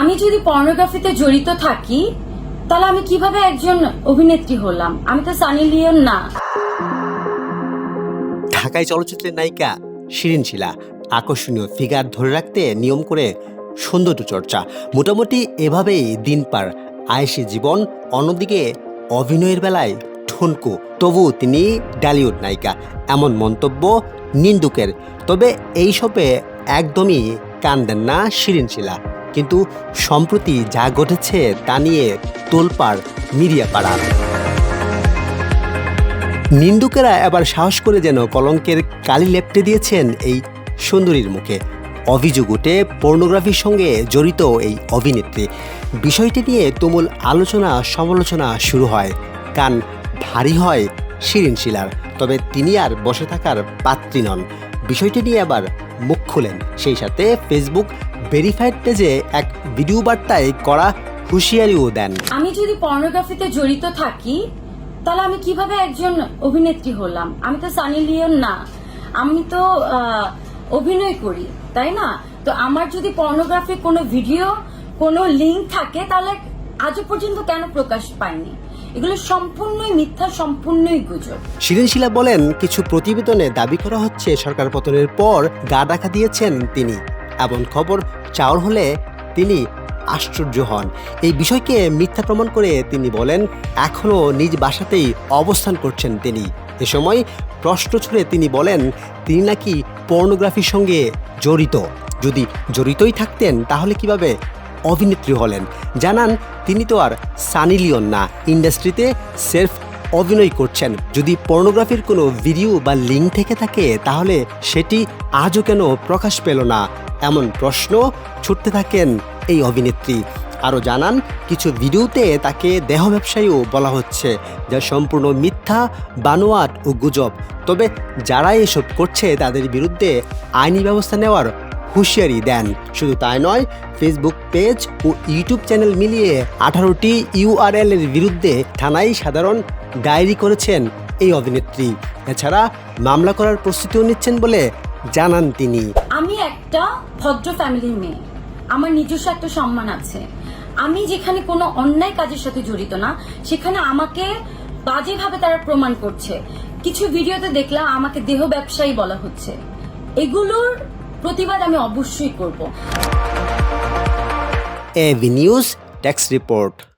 আমি যদি পর্নোগ্রাফিতে জড়িত থাকি, তাহলে আমি কীভাবে একজন অভিনেত্রী হলাম? আমি তো সানি লিওন না। ঢাকায় চলচ্চিত্রের নায়িকা শিরিন শিলা, আকর্ষণীয় ফিগার ধরে রাখতে নিয়ম করে সৌন্দর্য চর্চা। মোটামুটি এভাবেই দিন পার আয়েসি জীবন, অন্যদিকে অভিনয়ের বেলায় ঠুনকু, তবু তিনি ডালিউড নায়িকা। এমন মন্তব্য নিন্দুকের। তবে এইসবে একদমই কান দেন না শিরিন শিলা। কিন্তু সম্প্রতি যা ঘটেছে তা নিয়ে তোলপাড় মিডিয়া পাড়ার নিন্দুকেরা এবার সাহস করে যেন কলঙ্কের কালি লেপটে দিয়েছেন এই সুন্দরীর মুখে। অভিযোগ উঠে পর্নোগ্রাফির সঙ্গে জড়িত এই অভিনেত্রী। বিষয়টি নিয়ে তুমুল আলোচনা সমালোচনা শুরু হয়। কান ভারী হয় শিরিন শিলার, তবে তিনি আর বসে থাকার পাত্রী নন। বিষয়টি নিয়ে আবার মুখ খুলেন। সেই সাথে ফেসবুক ভেরিফাইড পেজে এক ভিডিও বার্তায় করা হুঁশিয়ারিও দেন। আমি যদি পর্নোগ্রাফিতে জড়িত থাকি তাহলে আমি কীভাবে একজন অভিনেত্রী হলাম? আমি তো সানি লিওন না। আমি তো অভিনয় করি তাই না? তো আমার যদি পর্নোগ্রাফি কোনো ভিডিও কোনো লিঙ্ক থাকে তাহলে আজও পর্যন্ত কেন প্রকাশ পায়নি এগুলো সম্পূর্ণই মিথ্যা সম্পূর্ণই গুজব। শিরিন শিলা বলেন কিছু প্রতিবেদনে দাবি করা হচ্ছে সরকার পতনের পর গা দেখা দিয়েছেন তিনি। এমন খবর চাওয়ার হলে তিনি আশ্চর্য হন। এই বিষয়কে মিথ্যা প্রমাণ করে তিনি বলেন এখনও নিজ বাসাতেই অবস্থান করছেন তিনি। এ সময় প্রশ্ন ছুড়ে তিনি বলেন, তিনি নাকি পর্নোগ্রাফির সঙ্গে জড়িত। যদি জড়িতই থাকতেন, তাহলে কীভাবে অভিনেত্রী হলেন? জানান, তিনি তো আর সানি লিওন না। ইন্ডাস্ট্রিতে সেলফ অভিনয় করছেন। যদি পর্নোগ্রাফির কোনো ভিডিও বা লিঙ্ক থেকে থাকে, তাহলে সেটি আজও কেন প্রকাশ পেল না? এমন প্রশ্ন ছুটতে থাকেন এই অভিনেত্রী। আরও জানান, কিছু ভিডিওতে তাকে দেহ ব্যবসায়ীও বলা হচ্ছে, যা সম্পূর্ণ মিথ্যা, বানোয়াট ও গুজব। তবে যারা এসব করছে, তাদের বিরুদ্ধে আইনি ব্যবস্থা নেওয়ার হুঁশিয়ারি দেন। শুধু তাই নয় ফেসবুক পেজ ও ইউটিউব চ্যানেল মিলিয়ে আঠারোটি ইউআরএল এর বিরুদ্ধে থানায় সাধারণ ডায়েরি করেছেন এই অভিনেত্রী। এছাড়া মামলা করার প্রস্তুতিও নিচ্ছেন বলে জানান তিনি। আমি একটা ভদ্র ফ্যামিলির মেয়ে। আমার নিজস্ব একটা সম্মান আছে। আমি যেখানে কোনো অন্যায় কাজের সাথে জড়িত না সেখানে আমাকে বাজেভাবে তারা প্রমাণ করছে। কিছু ভিডিওতে দেখলাম আমাকে দেহ ব্যবসায়ী বলা হচ্ছে। এগুলোর প্রতিবাদ আমি অবশ্যই করব। AV news tax report